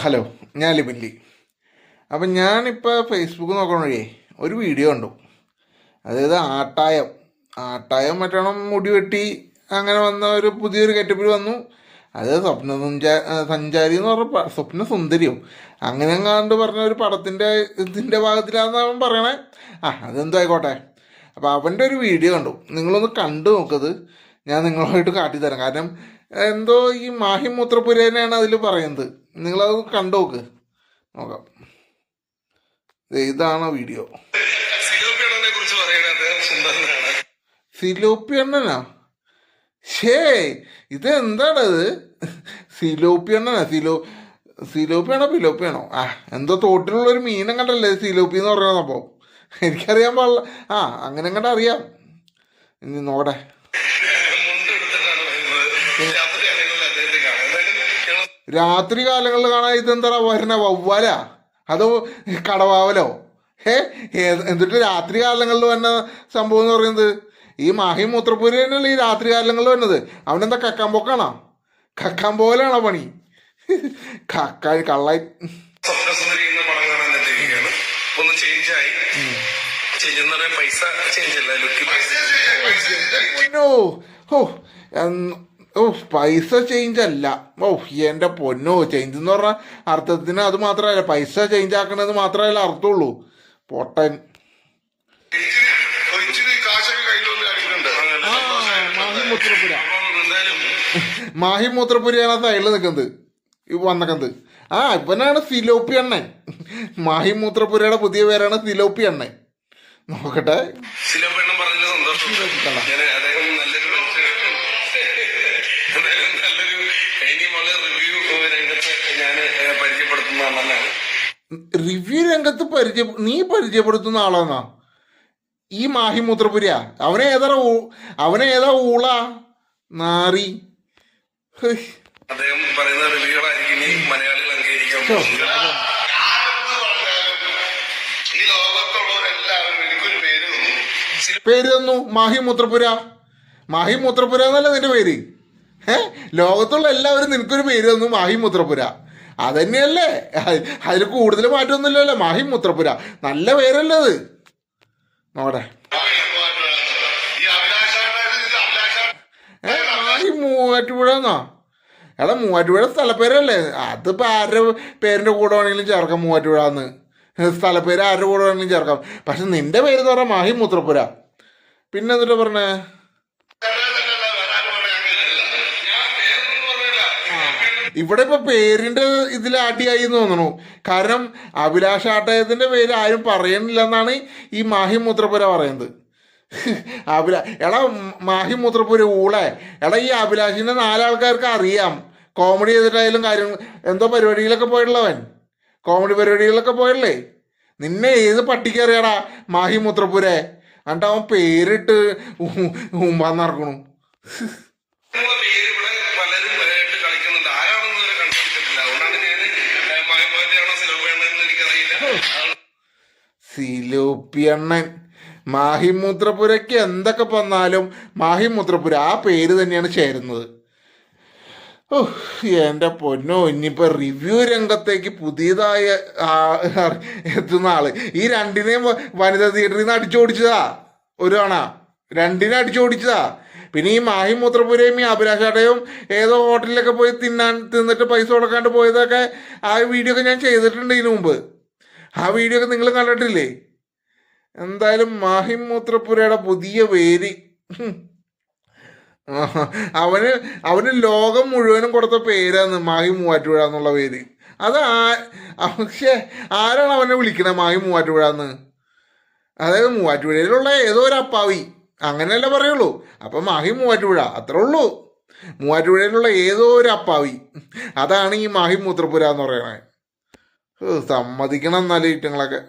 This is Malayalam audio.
ഹലോ ഞാൻ ലിബിൻലി അപ്പം ഞാനിപ്പോൾ ഫേസ്ബുക്ക് നോക്കണ ഒരു വീഡിയോ കണ്ടു. അതായത് ആട്ടായം. ആട്ടായം മറ്റണം മുടി വെട്ടി അങ്ങനെ വന്ന ഒരു പുതിയൊരു കാറ്റഗറി വന്നു. അത് സ്വപ്ന സഞ്ചാരി എന്ന് പറഞ്ഞ സ്വപ്ന സുന്ദരിയും. അങ്ങനെ എങ്ങാണ്ട് പറഞ്ഞ ഒരു പടത്തിന്റെ ഇതിന്റെ ഭാഗത്തിലാണെന്ന് അവൻ പറയണേ. ആ അതെന്തോ ആയിക്കോട്ടെ. അപ്പോൾ അവന്റെ ഒരു വീഡിയോ കണ്ടു. നിങ്ങളൊന്ന് കണ്ടു നോക്കത് ഞാൻ നിങ്ങളുമായിട്ട് കാട്ടിത്തരാം കാരണം എന്തോ ഈ മാഹി മൂത്രപ്പുരേനെയാണ് അതിൽ പറയുന്നത്. നിങ്ങളത് കണ്ടു നോക്ക്. ഇതാണ് വീഡിയോ. സിലോപ്പി അണ്ണനാ ഷേ ഇത് എന്താണത് സിലോപ്പി അണ്ണനാ സിലോ സിലോപ്പിയാണോ പിലോപ്പിയാണോ ആ എന്തോ തോട്ടിലുള്ള ഒരു മീനം കണ്ടല്ലേ സിലോപ്പി എന്ന് പറയുന്ന സംഭവം എനിക്കറിയാൻ പാടില്ല. ആ അങ്ങനെ കണ്ട അറിയാം. ഇനി നോടെ രാത്രി കാലങ്ങളിൽ കാണാൻ ഇതെന്താ വരണ വവ്വാല. അതോ കടവാവലോ? ഏ എന്നിട്ട് രാത്രി കാലങ്ങളിൽ വന്ന സംഭവം എന്ന് പറയുന്നത്? ഈ മാഹി മൂത്രപ്പൂരി തന്നെയല്ലേ ഈ രാത്രി കാലങ്ങളിൽ വന്നത് അവനെന്താ കക്കാൻ പോക്കാണോ? കക്കാൻ പോലാണോ പണി? കക്ക കള്ളായി. സ്വപ്നസുന്ദരി എന്ന പടം കാണാൻ ഒന്ന് ചേഞ്ച് ആയി. ചേഞ്ച് എന്ന് പറയാൻ പൈസ ചേഞ്ച് അല്ല ലുക്ക് പൊന്നോ ഓ ഓ പൈസ ചേഞ്ച് അല്ല. ഓ എന്റെ പൊന്നോ ചേഞ്ച് എന്ന് പറഞ്ഞാൽ അർത്ഥത്തിന് അത് മാത്രമല്ല. പൈസ ചേഞ്ച് ആക്കണത് മാത്രമല്ല അർത്ഥമുള്ളൂ. പൊട്ടൻ. ആ മാഹി മൂത്രപ്പുരിയാണ് ആ സൈഡിൽ നിൽക്കുന്നത് വന്നക്കുന്നത് ആ ഇവനാണ് സിലോപ്പി അണ്ണൻ. മാഹി മൂത്രപ്പുരയുടെ പുതിയ പേരാണ് സിലോപ്പി അണ്ണൻ. നോക്കട്ടെ. സിലോപ്പെണ്ണം പറഞ്ഞതിൽ സന്തോഷം ഞാൻ അദ്ദേഹം നല്ലൊരു മനുഷ്യനാണ്. എന്തായാലും നല്ലൊരു ഇനിയുമുള്ള റിവ്യൂ ഞാൻ പരിചയപ്പെടുത്തുന്ന റിവ്യൂ രംഗത്ത് പരിചയ നീ പരിചയപ്പെടുത്തുന്ന ആളാന്നാ? ഈ മാഹി മൂത്രപുരിയ അവനെ ഏതാ അവനെ ഏതാ ഊള? നാറി. അദ്ദേഹം പറയുന്ന റിവ്യൂകളായിരിക്കും ഇനി മലയാളികൾ അംഗീകരിക്കാൻ പേര് തന്നു. മാഹി മൂത്രപുര മാഹി മൂത്രപുര എന്നല്ല നിന്റെ പേര്. ലോകത്തുള്ള എല്ലാവരും നിനക്കൊരു പേര് തന്നു മാഹി മുത്രപുര അതന്നെയല്ലേ അതിൽ കൂടുതൽ മാറ്റമൊന്നുമില്ലല്ലോ മാഹി മുത്രപുര നല്ല പേരല്ലേ അത്. നോടെ മാഹി മൂവാറ്റുപുഴ എന്നാ എടാ മൂവാറ്റുപുഴ സ്ഥലപ്പേരല്ലേ? അതിപ്പോൾ ആരുടെ പേരിന്റെ കൂടെ വേണമെങ്കിലും ചേർക്കാം മൂവാറ്റുപുഴ എന്ന് സ്ഥലപ്പേര് ആരുടെ കൂടെ വേണമെങ്കിലും ചേർക്കാം. പക്ഷെ നിന്റെ പേര് എന്ന് പറഞ്ഞാൽ മാഹി മൂത്രപ്പുര പിന്നെ എന്നിട്ട് പറഞ്ഞേ? ഇവിടെ ഇപ്പൊ പേരിന്റെ ഇതിൽ അടിയായി എന്ന് തോന്നുന്നു. കാരണം അഭിലാഷ് ആട്ടയത്തിന്റെ പേര് ആരും പറയണില്ല എന്നാണ് ഈ മാഹി മൂത്രപ്പുര പറയുന്നത്. അഭിലാ എടാ മാഹി മൂത്രപ്പുര ഊളെ. എടാ ഈ അഭിലാഷിന്റെ നാലാൾക്കാർക്ക് അറിയാം. കോമഡി ചെയ്തിട്ടായാലും കാര്യം എന്തോ പരിപാടിയിലൊക്കെ പോയിട്ടുള്ളവൻ. കോമഡി പരിപാടികളിലൊക്കെ പോയല്ലേ? നിന്നെ ഏത് പട്ടിക്കറിയാടാ മാഹി മൂത്രപ്പുരെ? എന്നിട്ട് അവൻ പേരിട്ട് ഉമ്പാൻ നടക്കണു. പേര് സിലോപ്പിയണ്ണൻ മാഹിമൂത്രപുരയ്ക്ക് എന്തൊക്കെ വന്നാലും മാഹിമൂത്രപുര ആ പേര് തന്നെയാണ് ചേരുന്നത്. ഓ എന്റെ പൊന്നോ ഇനിയിപ്പോൾ റിവ്യൂ രംഗത്തേക്ക് പുതിയതായ എത്തുന്ന ആൾ. ഈ രണ്ടിനെയും വനിതാ തിയേറ്ററിൽ നിന്ന് അടിച്ചോടിച്ചതാ ഒരു തവണ. രണ്ടിനെ അടിച്ചോടിച്ചതാ. പിന്നെ ഈ മാഹി മൂത്രപുരയും ഈ അഭിലാഷാട്ടയും ഏതോ ഹോട്ടലിലൊക്കെ പോയി തിന്നാൻ തിന്നിട്ട് പൈസ കൊടുക്കാണ്ട് പോയതൊക്കെ ആ വീഡിയോ ഒക്കെ ഞാൻ ചെയ്തിട്ടുണ്ട് ഇതിനു മുമ്പ്. ആ വീഡിയോ ഒക്കെ നിങ്ങൾ കണ്ടിട്ടില്ലേ? എന്തായാലും മാഹിം മൂത്രപ്പുരയുടെ പുതിയ പേര്. അവന് അവന് ലോകം മുഴുവനും കൊടുത്ത പേരാണ് മാഹി മൂവാറ്റുപുഴ എന്നുള്ള പേര് അത് പക്ഷേ ആരാണ് അവനെ വിളിക്കണത് മാഹി മൂവാറ്റുപുഴ എന്ന് അതായത് മൂവാറ്റുപുഴയിലുള്ള ഏതോ ഒരു അപ്പാവി. അങ്ങനെയല്ലേ പറയുള്ളൂ. അപ്പം മാഹി മൂവാറ്റുപുഴ അത്രേ ഉള്ളൂ. മൂവാറ്റുപുഴയിലുള്ള ഏതോ ഒരു അപ്പാവി. അതാണ് ഈ മാഹി മൂത്രപ്പുര എന്ന് പറയണേ സമ്മതിക്കണം എന്നാലേ ഈറ്റങ്ങളൊക്കെ